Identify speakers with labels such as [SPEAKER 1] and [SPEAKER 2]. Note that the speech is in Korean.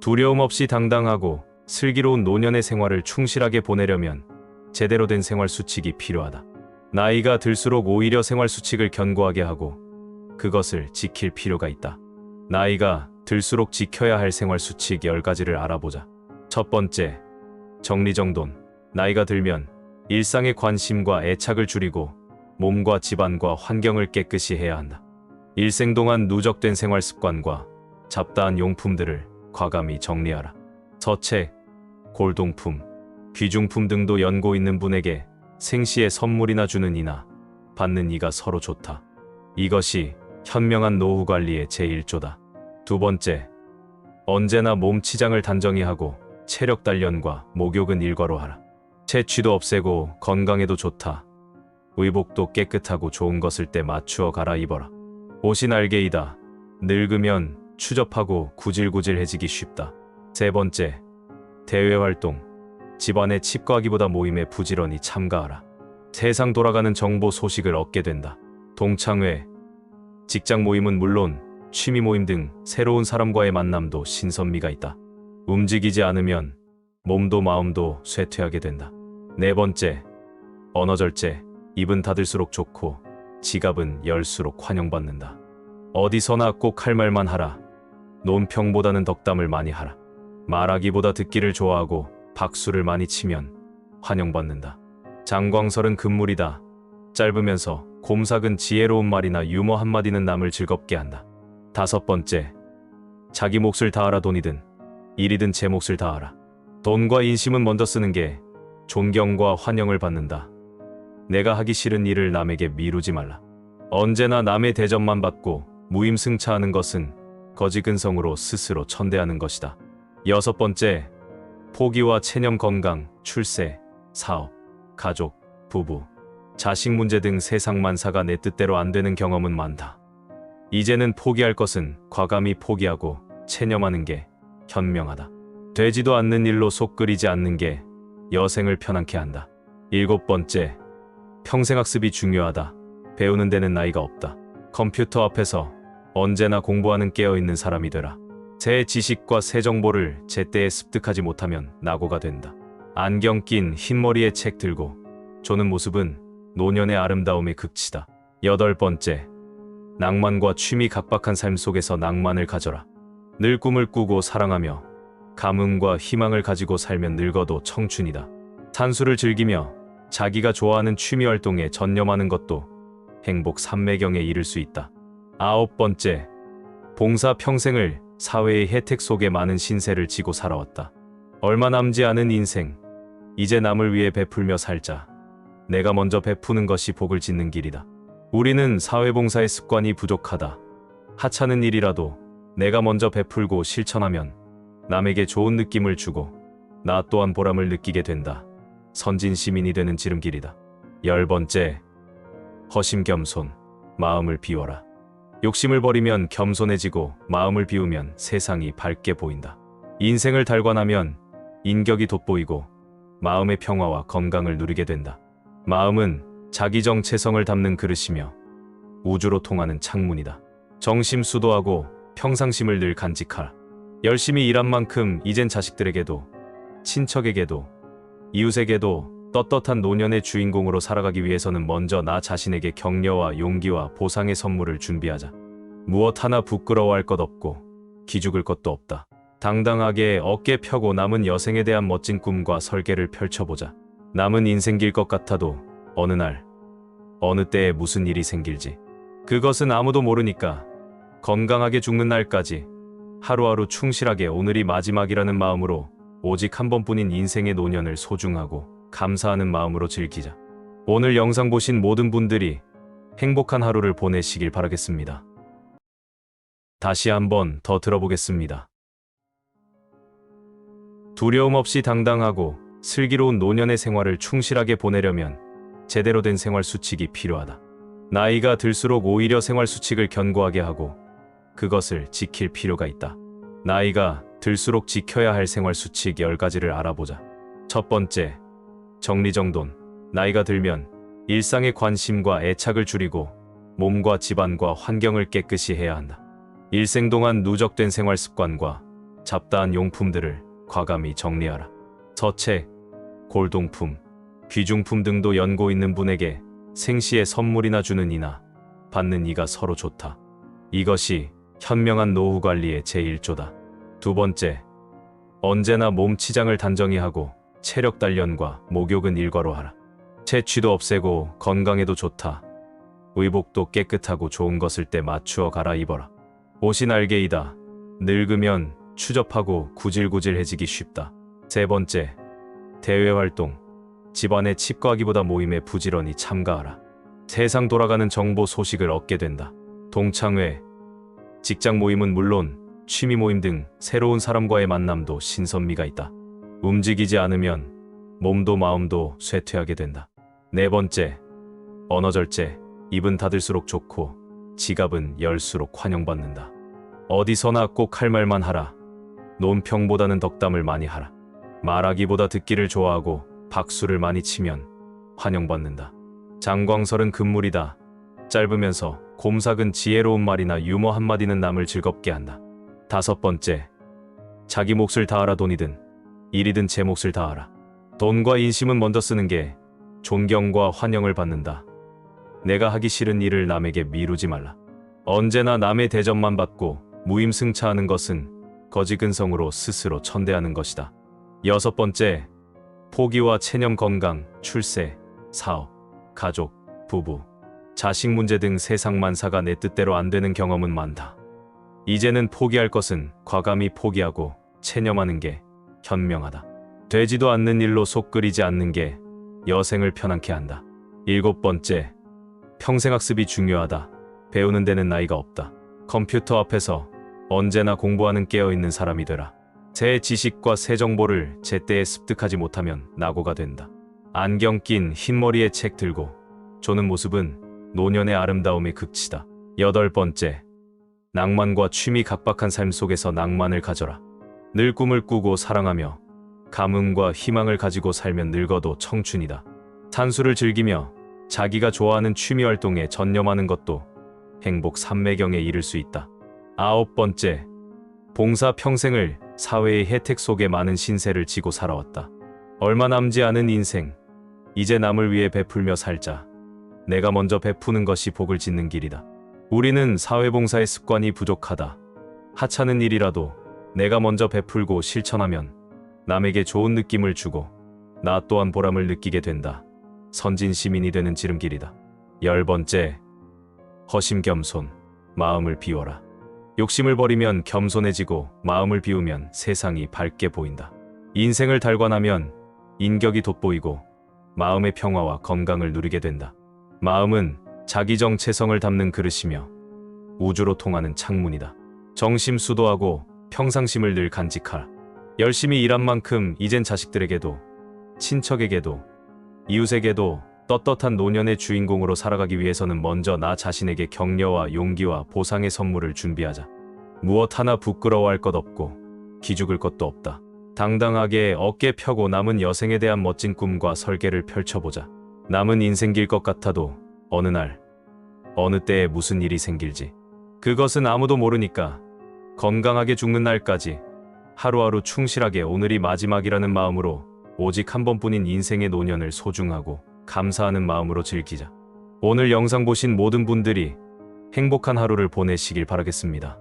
[SPEAKER 1] 두려움 없이 당당하고 슬기로운 노년의 생활을 충실하게 보내려면 제대로 된 생활 수칙이 필요하다. 나이가 들수록 오히려 생활 수칙을 견고하게 하고 그것을 지킬 필요가 있다. 나이가 들수록 지켜야 할 생활 수칙 10가지를 알아보자. 첫 번째, 정리정돈. 나이가 들면 일상의 관심과 애착을 줄이고 몸과 집안과 환경을 깨끗이 해야 한다. 일생 동안 누적된 생활 습관과 잡다한 용품들을 과감히 정리하라. 서책, 골동품, 귀중품 등도 연고 있는 분에게 생시에 선물이나 주는 이나 받는 이가 서로 좋다. 이것이 현명한 노후 관리의 제1조다. 두 번째, 언제나 몸 치장을 단정히 하고 체력 단련과 목욕은 일과로 하라. 채취도 없애고 건강에도 좋다. 의복도 깨끗하고 좋은 것을 때 맞추어 갈아입어라. 옷이 날개이다. 늙으면 추접하고 구질구질해지기 쉽다. 세 번째, 대외 활동. 집안의 칩과기보다 모임에 부지런히 참가하라. 세상 돌아가는 정보 소식을 얻게 된다. 동창회, 직장 모임은 물론 취미 모임 등 새로운 사람과의 만남도 신선미가 있다. 움직이지 않으면 몸도 마음도 쇠퇴하게 된다. 네 번째, 언어 절제. 입은 닫을수록 좋고 지갑은 열수록 환영받는다. 어디서나 꼭 할 말만 하라. 논평보다는 덕담을 많이 하라. 말하기보다 듣기를 좋아하고 박수를 많이 치면 환영받는다. 장광설은 금물이다. 짧으면서 곰삭은 지혜로운 말이나 유머 한마디는 남을 즐겁게 한다. 다섯 번째, 자기 몫을 다하라 돈이든 일이든 제 몫을 다하라. 돈과 인심은 먼저 쓰는 게 존경과 환영을 받는다. 내가 하기 싫은 일을 남에게 미루지 말라. 언제나 남의 대접만 받고 무임승차하는 것은 거지근성으로 스스로 천대하는 것이다. 여섯 번째, 포기와 체념 건강, 출세, 사업, 가족, 부부, 자식 문제 등 세상 만사가 내 뜻대로 안 되는 경험은 많다. 이제는 포기할 것은 과감히 포기하고 체념하는 게 현명하다. 되지도 않는 일로 속 끓이지 않는 게 여생을 편안케 한다. 일곱 번째, 평생 학습이 중요하다. 배우는 데는 나이가 없다. 컴퓨터 앞에서 언제나 공부하는 깨어있는 사람이 되라. 새 지식과 새 정보를 제때에 습득하지 못하면 낙오가 된다. 안경 낀 흰머리에 책 들고 조는 모습은 노년의 아름다움의 극치다. 여덟 번째, 낭만과 취미 각박한 삶 속에서 낭만을 가져라. 늘 꿈을 꾸고 사랑하며 감흥과 희망을 가지고 살면 늙어도 청춘이다. 산수를 즐기며 자기가 좋아하는 취미 활동에 전념하는 것도 행복 삼매경에 이를 수 있다. 아홉 번째, 봉사 평생을 사회의 혜택 속에 많은 신세를 지고 살아왔다. 얼마 남지 않은 인생, 이제 남을 위해 베풀며 살자. 내가 먼저 베푸는 것이 복을 짓는 길이다. 우리는 사회봉사의 습관이 부족하다. 하찮은 일이라도 내가 먼저 베풀고 실천하면 남에게 좋은 느낌을 주고 나 또한 보람을 느끼게 된다. 선진 시민이 되는 지름길이다. 열 번째, 허심겸손, 마음을 비워라. 욕심을 버리면 겸손해지고 마음을 비우면 세상이 밝게 보인다. 인생을 달관하면 인격이 돋보이고 마음의 평화와 건강을 누리게 된다. 마음은 자기 정 체성을 담는 그릇이며 우주로 통하는 창문이다. 정심 수도하고 평상심을 늘 간직하라. 열심히 일한 만큼 이젠 자식들에게도 친척에게도 이웃에게도 떳떳한 노년의 주인공으로 살아가기 위해서는 먼저 나 자신에게 격려와 용기와 보상의 선물을 준비하자. 무엇 하나 부끄러워할 것 없고 기죽을 것도 없다. 당당하게 어깨 펴고 남은 여생에 대한 멋진 꿈과 설계를 펼쳐보자. 남은 인생길 것 같아도 어느 날, 어느 때에 무슨 일이 생길지. 그것은 아무도 모르니까 건강하게 죽는 날까지 하루하루 충실하게 오늘이 마지막이라는 마음으로 오직 한 번뿐인 인생의 노년을 소중하고 감사하는 마음으로 즐기자. 오늘 영상 보신 모든 분들이 행복한 하루를 보내시길 바라겠습니다. 다시 한번 더 들어보겠습니다. 두려움 없이 당당하고 슬기로운 노년의 생활을 충실하게 보내려면 제대로 된 생활 수칙이 필요하다. 나이가 들수록 오히려 생활 수칙을 견고하게 하고 그것을 지킬 필요가 있다. 나이가 들수록 지켜야 할 생활 수칙 10가지를 알아보자. 첫 번째, 정리정돈. 나이가 들면 일상의 관심과 애착을 줄이고 몸과 집안과 환경을 깨끗이 해야 한다. 일생 동안 누적된 생활 습관과 잡다한 용품들을 과감히 정리하라. 서책, 골동품, 귀중품 등도 연고 있는 분에게 생시에 선물이나 주는 이나 받는 이가 서로 좋다. 이것이 현명한 노후 관리의 제1조다. 두 번째, 언제나 몸 치장을 단정히 하고 체력 단련과 목욕은 일과로 하라. 채취도 없애고 건강에도 좋다. 의복도 깨끗하고 좋은 것을 때 맞추어 갈아입어라. 옷이 날개이다. 늙으면 추접하고 구질구질해지기 쉽다. 세 번째, 대외 활동. 집안의 칩과기보다 모임에 부지런히 참가하라. 세상 돌아가는 정보 소식을 얻게 된다. 동창회, 직장 모임은 물론 취미 모임 등 새로운 사람과의 만남도 신선미가 있다. 움직이지 않으면 몸도 마음도 쇠퇴하게 된다. 네 번째, 언어 절제. 입은 닫을수록 좋고 지갑은 열수록 환영받는다. 어디서나 꼭 할 말만 하라. 논평보다는 덕담을 많이 하라. 말하기보다 듣기를 좋아하고 박수를 많이 치면 환영받는다. 장광설은 금물이다. 짧으면서 곰삭은 지혜로운 말이나 유머 한마디는 남을 즐겁게 한다. 다섯 번째, 자기 몫을 다하라 돈이든 일이든 제 몫을 다하라. 돈과 인심은 먼저 쓰는 게 존경과 환영을 받는다. 내가 하기 싫은 일을 남에게 미루지 말라. 언제나 남의 대접만 받고 무임승차하는 것은 거지근성으로 스스로 천대하는 것이다. 여섯 번째, 포기와 체념 건강, 출세, 사업, 가족, 부부, 자식 문제 등 세상 만사가 내 뜻대로 안 되는 경험은 많다. 이제는 포기할 것은 과감히 포기하고 체념하는 게 현명하다. 되지도 않는 일로 속 끓이지 않는 게 여생을 편안케 한다. 일곱 번째, 평생학습이 중요하다. 배우는 데는 나이가 없다. 컴퓨터 앞에서 언제나 공부하는 깨어있는 사람이 되라. 새 지식과 새 정보를 제때에 습득하지 못하면 낙오가 된다. 안경 낀 흰머리에 책 들고 조는 모습은 노년의 아름다움의 극치다. 여덟 번째, 낭만과 취미 각박한 삶 속에서 낭만을 가져라. 늘 꿈을 꾸고 사랑하며 감흥과 희망을 가지고 살면 늙어도 청춘이다. 산수를 즐기며 자기가 좋아하는 취미 활동에 전념하는 것도 행복 삼매경에 이를 수 있다. 아홉 번째, 봉사 평생을 사회의 혜택 속에 많은 신세를 지고 살아왔다. 얼마 남지 않은 인생, 이제 남을 위해 베풀며 살자. 내가 먼저 베푸는 것이 복을 짓는 길이다. 우리는 사회봉사의 습관이 부족하다. 하찮은 일이라도 내가 먼저 베풀고 실천하면 남에게 좋은 느낌을 주고 나 또한 보람을 느끼게 된다. 선진 시민이 되는 지름길이다. 열 번째, 허심겸손, 마음을 비워라. 욕심을 버리면 겸손해지고 마음을 비우면 세상이 밝게 보인다. 인생을 달관하면 인격이 돋보이고 마음의 평화와 건강을 누리게 된다. 마음은 자기 정체성을 담는 그릇이며 우주로 통하는 창문이다. 정심수도하고 평상심을 늘 간직하라. 열심히 일한 만큼 이젠 자식들에게도 친척에게도 이웃에게도 떳떳한 노년의 주인공으로 살아가기 위해서는 먼저 나 자신에게 격려와 용기와 보상의 선물을 준비하자. 무엇 하나 부끄러워할 것 없고 기죽을 것도 없다. 당당하게 어깨 펴고 남은 여생에 대한 멋진 꿈과 설계를 펼쳐보자. 남은 인생길 것 같아도 어느 날, 어느 때에 무슨 일이 생길지. 그것은 아무도 모르니까 건강하게 죽는 날까지 하루하루 충실하게 오늘이 마지막이라는 마음으로 오직 한 번뿐인 인생의 노년을 소중하고 감사하는 마음으로 즐기자. 오늘 영상 보신 모든 분들이 행복한 하루를 보내시길 바라겠습니다.